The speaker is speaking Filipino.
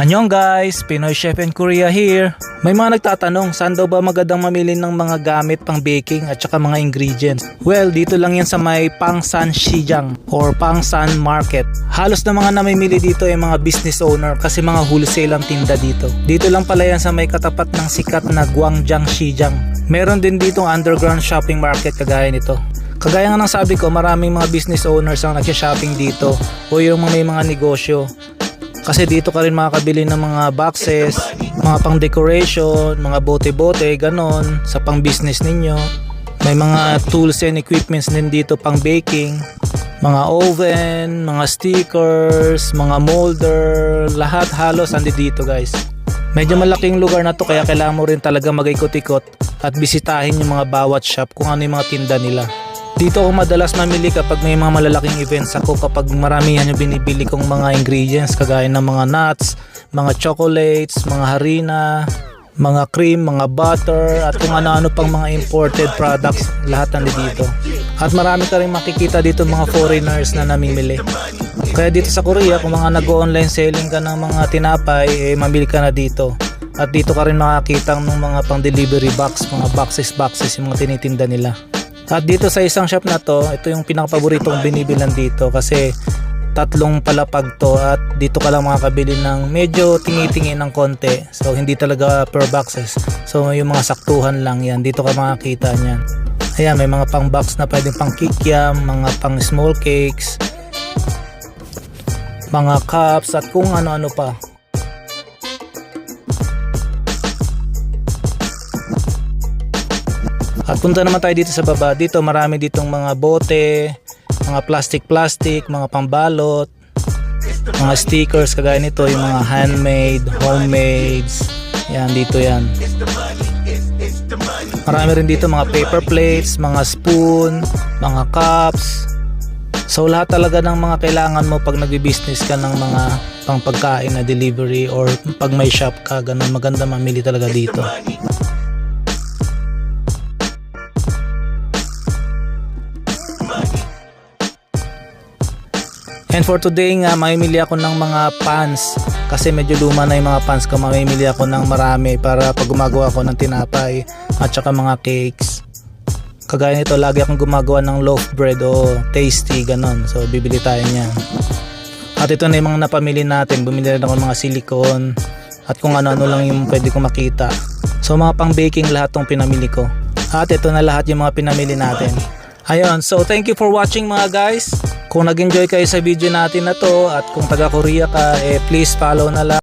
Anyong guys, Pinoy Chef in Korea here. May mga nagtatanong, saan daw ba magandang mamili ng mga gamit pang baking at saka mga ingredients? Well, dito lang yan sa may Pangsan Shijang or Pangsan Market. Halos na mga namimili dito ay mga business owner kasi mga wholesale ang tinda dito. Dito lang pala yan sa may katapat ng sikat na Guangjiang Shijang. Meron din ditong underground shopping market kagaya nito. Kagaya nga ng sabi ko, maraming mga business owners ang nagsha-shopping dito o yung may mga negosyo. Kasi dito ka rin makakabili ng mga boxes, mga pang decoration, mga bote-bote, ganon, sa pang business ninyo. May mga tools and equipments din dito pang baking, mga oven, mga stickers, mga molder, lahat halos andi dito guys. Medyo malaking lugar na to kaya kailangan mo rin talaga mag-ikot-ikot at bisitahin yung mga bawat shop kung ano yung mga tinda nila. Dito ako madalas mamili kapag may mga malalaking events ako kapag maramihan yung binibili kong mga ingredients kagaya ng mga nuts, mga chocolates, mga harina, mga cream, mga butter at kung ano-ano pang mga imported products lahat nandito dito. At marami ka rin makikita dito mga foreigners na namimili. Kaya dito sa Korea kung mga nag-online selling ka ng mga tinapay eh mamili ka na dito. At dito ka rin makakita ng mga pang delivery box, mga boxes boxes yung mga tinitinda nila. At dito sa isang shop na to, ito yung pinakapaborito kong binibilan dito kasi tatlong palapag to at dito ka lang makakabili ng medyo tingi-tingi ng konti. So hindi talaga per boxes. So yung mga saktuhan lang yan. Dito ka makakita niyan. Ayan, may mga pang box na pwedeng pang kikiam, mga pang small cakes, mga cups at kung ano-ano pa. At punta naman tayo dito sa baba. Dito marami ditong mga bote, mga plastic-plastic, mga pambalot, mga stickers kagaya nito, yung mga handmade, homemades. Yan, dito yan. Marami rin dito mga paper plates, mga spoon, mga cups. So lahat talaga ng mga kailangan mo pag nagbi-business ka ng mga pang pagkain na delivery or pag may shop ka, ganun maganda mamili talaga dito. And for today nga, mamimili ako ng mga pans kasi medyo luma na yung mga pans ko. Mamimili ako ng marami para pag gumagawa ako ng tinapay at saka mga cakes. Kagaya nito, lagi akong gumagawa ng loaf bread o tasty, ganon. So, bibili tayo niyan. At ito na yung mga napamili natin. Bumili rin ako ng mga silicone at kung ano-ano lang yung pwede kong makita. So, mga pang baking lahat tong pinamili ko. At ito na lahat yung mga pinamili natin. Ayun, so thank you for watching mga guys. Kung nag-enjoy kayo sa video natin na to at kung taga Korea ka, eh please follow na lang.